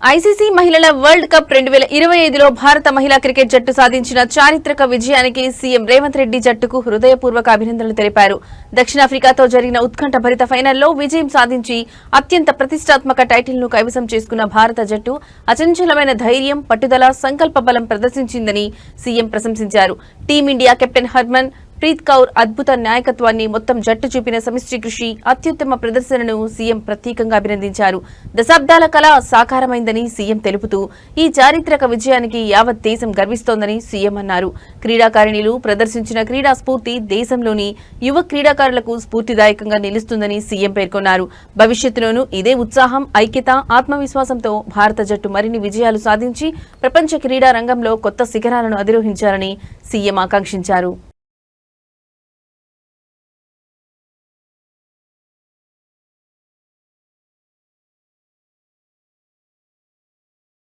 ICC మహిళల world cup రెండు వేల ఇరవై ఐదులో భారత మహిళా క్రికెట్ జట్టు సాధించిన చారిత్రక విజయానికి సీఎం రేవంత్ రెడ్డి జట్టుకు హృదయపూర్వక అభినందనలు తెలిపారు. దక్షిణాఫ్రికాతో జరిగిన ఉత్కంఠ భరిత ఫైనల్లో విజయం సాధించి అత్యంత ప్రతిష్టాత్మక టైటిల్ను కైవసం చేసుకున్న భారత జట్టు అచంచలమైన ధైర్యం పట్టుదల సంకల్ప బలం ప్రదర్శించిందని సీఎం ప్రశంసించారు. Team India captain Harmanpreet Kaur అద్భుత నాయకత్వాన్ని మొత్తం జట్టు చూపిన సమిష్టి కృషి అత్యుత్తమ ప్రదర్శనను సీఎం ప్రత్యేకంగా అభినందించారు. దశాబ్దాల కళ సాకారమైందని సీఎం తెలుపుతూ ఈ చారిత్రక విజయానికి యావత్ దేశం గర్విస్తోందని సీఎం అన్నారు. క్రీడాకారిణులు ప్రదర్శించిన క్రీడా స్ఫూర్తి దేశంలోని యువ క్రీడాకారులకు స్ఫూర్తిదాయకంగా నిలుస్తుందని సీఎం పేర్కొన్నారు. భవిష్యత్తులోనూ ఇదే ఉత్సాహం ఐక్యత ఆత్మవిశ్వాసంతో భారత జట్టు మరిన్ని విజయాలు సాధించి ప్రపంచ క్రీడా రంగంలో కొత్త శిఖరాలను అధిరోహించాలని సీఎం ఆకాంక్షించారు.